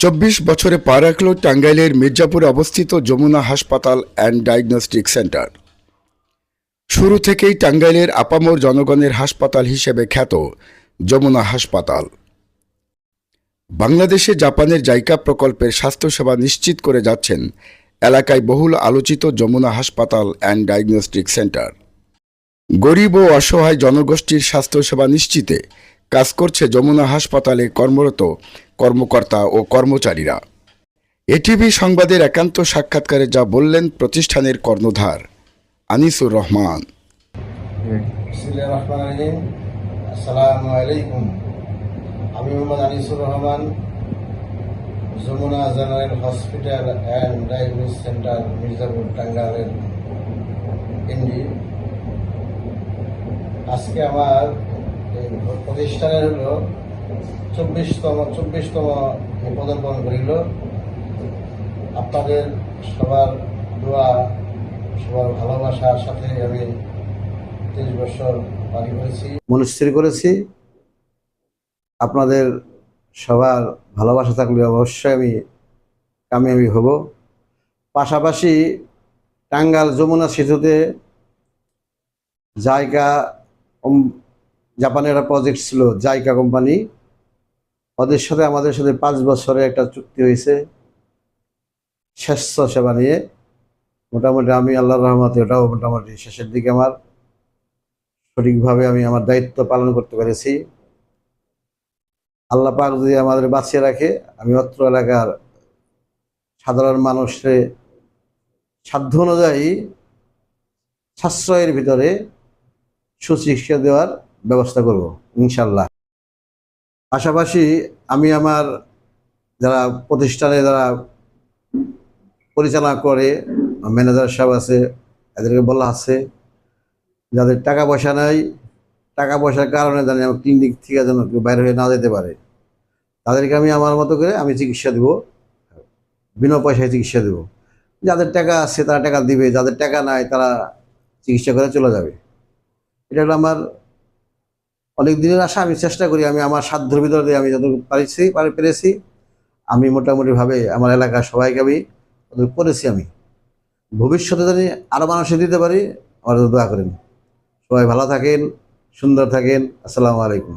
চব্বিশ বছরে পা রাখল টাঙ্গাইলের মির্জাপুরে অবস্থিত যমুনা হাসপাতাল অ্যান্ড ডায়াগনস্টিক সেন্টার। শুরু থেকেই টাঙ্গাইলের আপামর জনগণের হাসপাতাল হিসেবে খ্যাত যমুনা হাসপাতাল। বাংলাদেশে জাপানের জাইকা প্রকল্পের স্বাস্থ্যসেবা নিশ্চিত করে যাচ্ছেন এলাকায় বহুল আলোচিত যমুনা হাসপাতাল অ্যান্ড ডায়াগনস্টিক সেন্টার। গরিব ও অসহায় জনগোষ্ঠীর স্বাস্থ্যসেবা নিশ্চিতে কাজ করছে যমুনা হাসপাতালে কর্মরত কর্মকর্তা ও কর্মচারীরা। এটিভি সংবাদের একান্ত সাক্ষাৎকারে যা বললেন প্রতিষ্ঠানের কর্ণধার আনিসুর রহমান। আমি Mohammad Anisur Rahman, Jamuna general hospital and diagnostic centre, Mirzapur, টাঙ্গাইলের এমডি আজকে আমার প্রতিষ্ঠানের হলো চব্বিশতম চব্বিশতম পদার্পণ করিল। আপনাদের সবার দোয়া, সবার ভালোবাসার সাথে আমি তেইশ বছর পারি করেছি। মনস্থির করেছি। আপনাদের সবার ভালোবাসা থাকলে অবশ্যই আমি কামিয়াবি হব। পাশাপাশি টাঙ্গাল যমুনা সেতুতে জায়গা জাপানের একটা প্রজেক্ট ছিল জাইকা কোম্পানি। ওদের সাথে, আমাদের সাথে পাঁচ বছরে একটা চুক্তি হয়েছে। স্বাস্থ্য সেবা নিয়ে মোটামুটি আমি আল্লাহর রহমতে ওটাও মোটামুটি শেষের দিকে আমার। সঠিকভাবে আমি আমার দায়িত্ব পালন করতে পেরেছি। আল্লাহ পাক যদি আমাদের বাঁচিয়ে রাখে, আমি অত্র এলাকার সাধারণ মানুষের সাধ্য অনুযায়ী সাশ্রয়ের ভিতরে সুচিকিৎসা দেওয়ার ব্যবস্থা করব, ইনশাল্লাহ। পাশাপাশি আমি আমার যারা প্রতিষ্ঠানে যারা পরিচালনা করে ম্যানেজার সাহেব আছে, এদেরকে বলা আছে, যাদের টাকা পয়সা নাই, টাকা পয়সার কারণে জানি আমার ক্লিনিক থেকে যেন কেউ বাইরে হয়ে না যেতে পারে। তাদেরকে আমি আমার মতো করে আমি চিকিৎসা দেবো, বিনা পয়সায় চিকিৎসা দেবো। যাদের টাকা আছে তারা টাকা দিবে, যাদের টাকা নাই তারা চিকিৎসা করে চলে যাবে। এটা আমার অনেক দিনের আশা, আমি চেষ্টা করি, আমি আমার সাধ্যের ভিতরে দিয়ে আমি যতটুকু পারিছি, পারে পেরেছি, আমি মোটামুটিভাবে আমার এলাকার সবাইকে আমি করেছি আমি। ভবিষ্যতে জানি আরও মানুষে দিতে পারি, আমার দোয়া করেন। সবাই ভালো থাকেন, সুন্দর থাকেন, আসসালামু আলাইকুম।